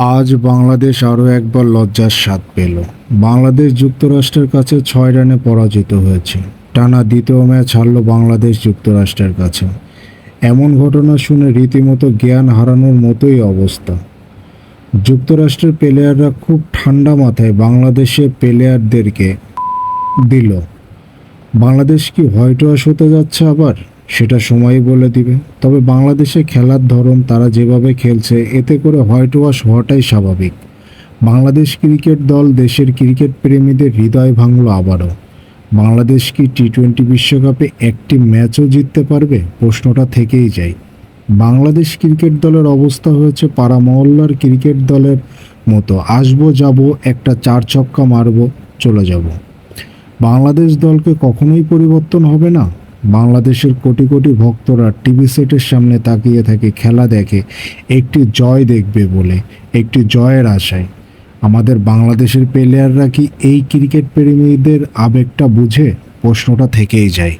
আজ বাংলাদেশ আরও একবার লজ্জার স্বাদ পেল। বাংলাদেশ যুক্তরাষ্ট্রের কাছে ছয় রানে পরাজিত হয়েছে। টানা দ্বিতীয় ম্যাচ হারল বাংলাদেশ যুক্তরাষ্ট্রের কাছে। এমন ঘটনা শুনে রীতিমতো জ্ঞান হারানোর মতোই অবস্থা। যুক্তরাষ্ট্রের প্লেয়াররা খুব ঠান্ডা মাথায় বাংলাদেশের প্লেয়ারদেরকে দিল। বাংলাদেশ কি হোয়াইট ওয়াশ হতে যাচ্ছে আবার? সেটা সময়ই বলে দিবে। তবে বাংলাদেশে খেলার ধরন তারা যেভাবে খেলছে, এতে করে হোয়াইট ওয়াশ হওয়াটাই স্বাভাবিক। বাংলাদেশ ক্রিকেট দল দেশের ক্রিকেট প্রেমীদের হৃদয় ভাঙল আবারও। বাংলাদেশ কি টি টোয়েন্টি বিশ্বকাপে একটি ম্যাচও জিততে পারবে? প্রশ্নটা থেকেই যায়। বাংলাদেশ ক্রিকেট দলের অবস্থা হয়েছে পাড়া মহল্লার ক্রিকেট দলের মতো। আসব, যাব, একটা চার ছক্কা মারবো, চলে যাব। বাংলাদেশ দলকে কখনোই পরিবর্তন হবে না। বাংলাদেশের কোটি কোটি ভক্তরা টিভি সেটের সামনে তাকিয়ে থাকে, খেলা দেখে। একটি জয় দেখবে বলে, একটি জয়ের আশায়। আমাদের বাংলাদেশের প্লেয়াররা কি এই ক্রিকেট প্রেমীদের আবেগটা বুঝে? প্রশ্নটা থেকেই যায়।